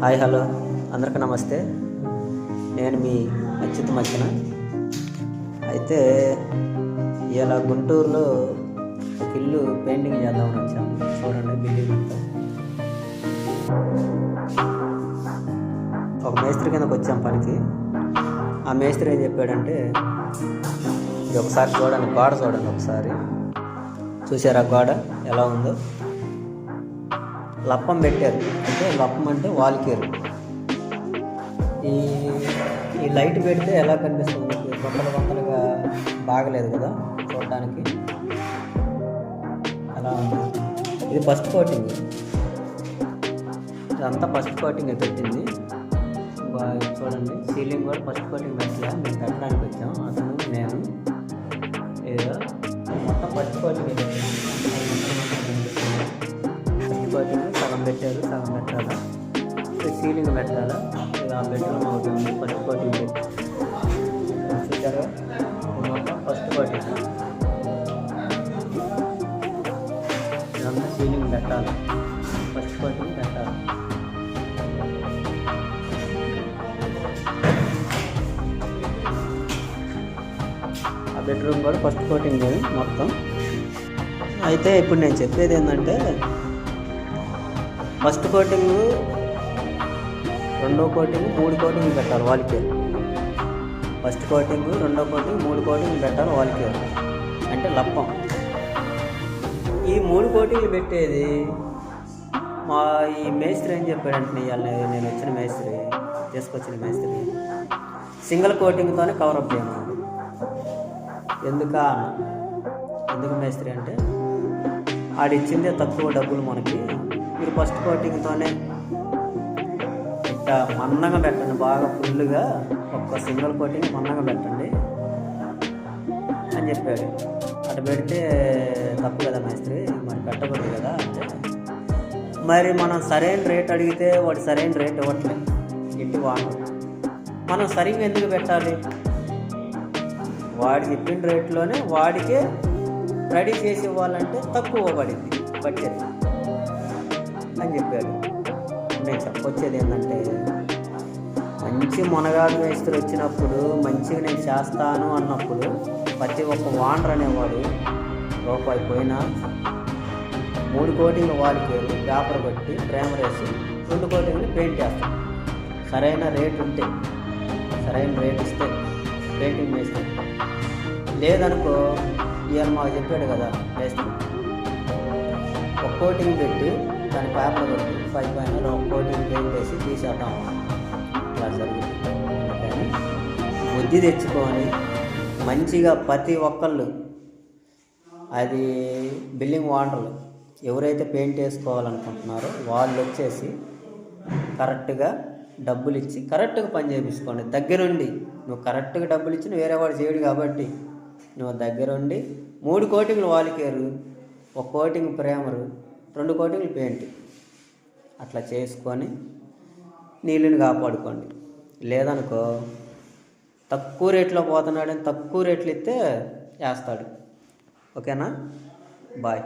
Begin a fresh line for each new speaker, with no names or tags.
Hi hello. అందరికీ నమస్తే. నేను మీ అచ్యుత్ మధ్యన అయితే ఇలా గుంటూరులో ఒక ఇల్లు పెయింటింగ్ చేద్దామని వచ్చాము చూడండి బిల్డింగ్ అంతా. ఒక మేస్త్రి కిందకు వచ్చాం పనికి. ఆ మేస్త్రి ఏం చెప్పాడంటే ఇది ఒకసారి చూడండి గోడ చూడండి ఒకసారి. చూసారా గోడ? ఎలా ఉందో? లప్పం పెట్టారు. అంటే లప్పం అంటే వాల్కేరు ఈ ఈ లైట్ పెడితే ఎలా కనిపిస్తుంది? మీకు వందలు వందలుగా బాగలేదు కదా చూడడానికి. అలా ఉంది. ఇది ఫస్ట్ కోటింగ్. ఇదంతా ఫస్ట్ కోటింగ్ పెట్టింది. చూడండి. సీలింగ్ కూడా ఫస్ట్ కోటింగ్ పెట్టలే. మేము పెట్టడానికి వచ్చాం అతను నేను ఏదో మొత్తం ఫస్ట్ కోటింగ్ పెట్టింది. పెట్టారు సగం పెట్టాలా? సీలింగ్ పెట్టాలా? ఇలా ఆ బెడ్రూమ్ అవుతుంది ఫస్ట్ కోటింగ్ చూసారా? మొత్తం ఫస్ట్ కోటింగ్. ఇదంతా సీలింగ్ పెట్టాలి. ఫస్ట్ కోటింగ్ పెట్టాలి. ఆ బెడ్రూమ్ కూడా ఫస్ట్ కోటింగ్ మొత్తం. అయితే ఇప్పుడు నేను చెప్పేది ఏంటంటే ఫస్ట్ కోటింగ్ రెండో కోటింగ్ మూడు కోటింగ్ పెట్టాలి వాళ్ళకి. ఫస్ట్ కోటింగ్ రెండో కోటింగ్ మూడు కోటింగ్ పెట్టాలి వాళ్ళకి. అంటే లప్పం. ఈ మూడు కోటింగ్లు పెట్టేది మా ఈ మేస్త్రి ఏం చెప్పాడంటే ఇవాళ నేను వచ్చిన మేస్త్రి తీసుకొచ్చిన మేస్త్రి. సింగిల్ కోటింగ్తోనే కవరప్ చేయను ఎందుకా ఎందుకు మేస్త్రి అంటే ఆడిచ్చిందే తక్కువ డబ్బులు మనకి. మీరు ఫస్ట్ కోటింగ్తోనే ఇట్లా మందంగా పెట్టండి. బాగా ఫుల్గా ఒక్క సింగిల్ కోటింగ్ మందంగా పెట్టండి అని చెప్పాడు. అటు పెడితే తప్పు కదా మేస్త్రి మరి పెట్టకూడదు కదా అంటే మరి మనం సరైన రేట్ అడిగితే వాడు సరైన రేట్ ఇవ్వట్లేదు ఇంటి వాడు. మనం సరిగ్గా ఎందుకు పెట్టాలి? వాడికి చెప్పిన రేట్లోనే వాడికే రెడీ చేసి ఇవ్వాలంటే తక్కువ పడింది బడ్జెట్. అని చెప్పాడు నేను చెప్పొచ్చేది ఏంటంటే మంచి మునగాడు మేస్త్రి వచ్చినప్పుడు మంచిగా నేను చేస్తాను అన్నప్పుడు ప్రతి ఒక్క వాండర్ అనేవాడు రూపాయి పోయినా మూడు కోటింగ్లు వాడికి పేపర్ కొట్టి ప్రేమర్ వేసి రెండు కోటింగ్లు పెయింట్ చేస్తాం. సరైన రేట్ ఉంటే సరైన రేట్ ఇస్తే పెయింటింగ్ వేస్తే లేదనుకో ఈయన మాకు చెప్పాడు కదా వేస్తాం ఒక కోటింగ్ పెట్టి దాని పేపర్ కొట్టి పై పైన ఒక కోటింగ్ పెయింట్ వేసి తీసేద్దాం. అలా జరుగుతుంది అందుకని బుద్ధి తెచ్చుకొని మంచిగా ప్రతి ఒక్కళ్ళు అది బిల్డింగ్ ఓనర్లు ఎవరైతే పెయింట్ వేసుకోవాలనుకుంటున్నారో వాళ్ళు వచ్చేసి కరెక్ట్గా డబ్బులు ఇచ్చి కరెక్ట్గా పని చేయించుకోండి దగ్గరుండి. నువ్వు కరెక్ట్గా డబ్బులు ఇచ్చి వేరే వాడు చేయడు కాబట్టి నువ్వు దగ్గరుండి మూడు కోటింగ్లు వాలికేరు ఒక కోటింగ్ ప్రేమరు రెండు కోటింగ్లు పెయింట్. అట్లా చేసుకొని నీళ్ళని కాపాడుకోండి. లేదనుకో తక్కువ రేట్లో పోతున్నాడని తక్కువ రేట్లు ఇస్తే వేస్తాడు. ఓకేనా? బాయ్.